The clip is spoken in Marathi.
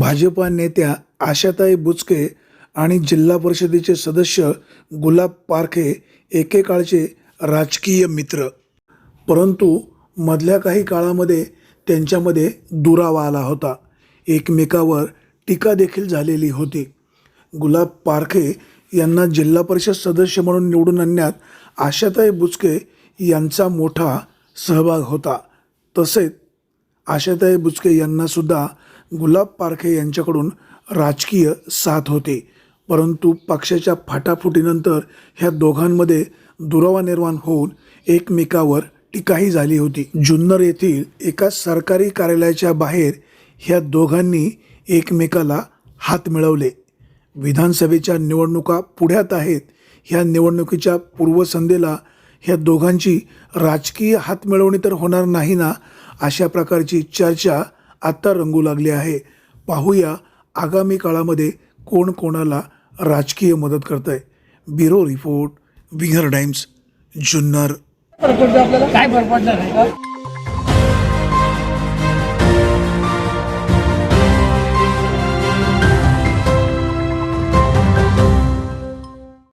भाजपा नेत्या आशाताई बुचके आणि जिल्हा परिषदेचे सदस्य गुलाब पारखे एकेकाळचे राजकीय मित्र. परंतु मधल्या काही काळामध्ये त्यांच्यामध्ये दुरावा आला होता. एकमेकावर टीका देखील झालेली होती. गुलाब पारखे यांना जिल्हा परिषद सदस्य म्हणून निवडून आणण्यात आशाताई बुचके यांचा मोठा सहभाग होता. तसेच आशाताई बुचके यांनासुद्धा गुलाब पारखे यांच्याकडून राजकीय साथ होते. परंतु पक्षाच्या फाटाफुटीनंतर ह्या दोघांमध्ये दुरावा निर्माण होऊन एकमेकावर टीकाही झाली होती. जुन्नर येथील एका सरकारी कार्यालयाच्या बाहेर ह्या दोघांनी एकमेकाला हात मिळवले. विधानसभेच्या निवडणुका पुढ्यात आहेत. ह्या निवडणुकीच्या पूर्वसंध्येला ह्या दोघांची राजकीय हात मिळवणी तर होणार नाही ना अशा प्रकारची चर्चा आत्ता रंगू लागली आहे. पाहूया आगामी काळामध्ये कोण कोणाला राजकीय मदत करत आहे ब्युरो रिपोर्ट विंगर टाइम्स जुन्नर. काय